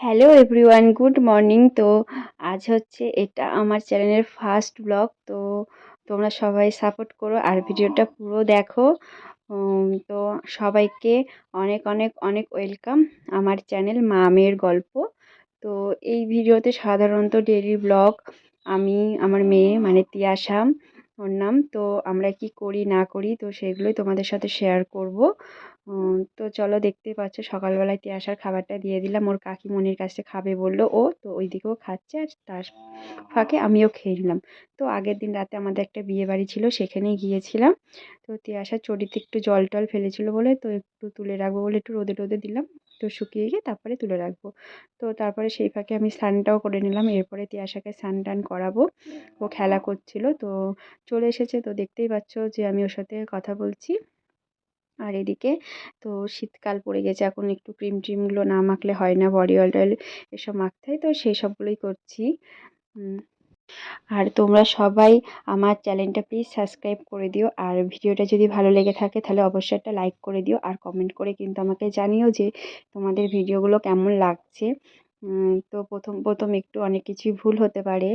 Hello everyone good morning তো আজ হচ্ছে এটা আমার চ্যানেলের ফার্স্ট ব্লগ। তো তোমরা সবাই সাপোর্ট করো আর ভিডিওটা পুরো দেখো। তো সবাইকে অনেক অনেক অনেক ওয়েলকাম আমার চ্যানেল মা মেয়ের গল্প। তো এই ভিডিওতে সাধারণত ডেইলি ব্লগ আমি, আমার মেয়ে মানে তিয়াশা ওর নাম। তো আমরা কি করি, না করি, তো সেগুলোই তোমাদের সাথে শেয়ার করব। তো চলো দেখতেই পাচ্ছ, সকালবেলায় তিয়াশার খাবারটা দিয়ে দিলাম। ওর কাকিমণির কাছে খাবে বলল, ও তো ওই দিকেও খাচ্ছে আর তার ফাঁকে আমিও খেয়ে নিলাম। তো আগের দিন রাতে আমাদের একটা বিয়ে বাড়ি ছিল, সেখানেই গিয়েছিলাম। তো তিয়াশার চটিতে একটু জল টল ফেলেছিল বলে তো একটু তুলে রাখব বলে একটু রোদে টোদে দিলাম। তো শুকিয়ে গিয়ে তারপরে তুলে রাখব। তো তারপরে সেই ফাঁকে আমি স্নানটাও করে নিলাম। এরপরে তিয়াশাকে স্নান টান করাবো। ও খেলা করছিল, তো চলে এসেছে। তো দেখতেই পাচ্ছ যে আমি ওর সাথে কথা বলছি। আর এদিকে তো শীতকাল পড়ে গেছে, এখন একটু ক্রিম ট্রিমগুলো না মাখলে হয় না, বডি অয়েল টয়েল এসব মাখতে হয়, তো সেই সবগুলোই করছি। আর তোমরা সবাই আমার চ্যানেলটা প্লিজ সাবস্ক্রাইব করে দিও, আর ভিডিওটা যদি ভালো লেগে থাকে তাহলে অবশ্যই একটা লাইক করে দিও, আর কমেন্ট করে কিন্তু আমাকে জানিও যে তোমাদের ভিডিওগুলো কেমন লাগছে। তো প্রথম প্রথম একটু অনেক কিছুই ভুল হতে পারে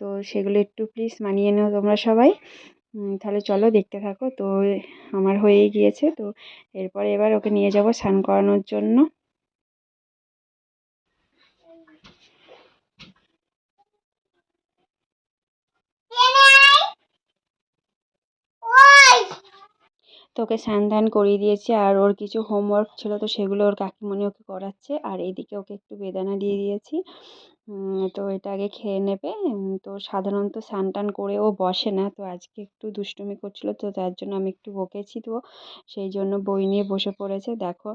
তো সেগুলো একটু প্লিজ মানিয়ে নিও তোমরা সবাই। তাহলে চলো দেখতে থাকো। তো আমার হয়েই গিয়েছে। তো এরপরে এবার ওকে নিয়ে যাব স্নান করানোর জন্য। তো ওকে স্নান ধান করিয়ে দিয়েছি। আর ওর কিছু হোমওয়ার্ক ছিল, তো সেগুলো ওর কাকিমণি ওকে করাচ্ছে। আর এইদিকে ওকে একটু বেদানা দিয়ে দিয়েছি। তো এটা আগে খেয়ে নেবে। তো সাধারণত স্নান টান করে ও বসে না, তো আজকে একটু দুষ্টুমি করছিল, তো তার জন্য আমি একটু বকেছি তো। সেই জন্য বই নিয়ে বসে পড়েছে। দেখো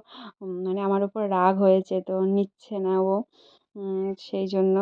মানে আমার ওপর রাগ হয়েছে, তো নিচ্ছে না ও। সেই জন্য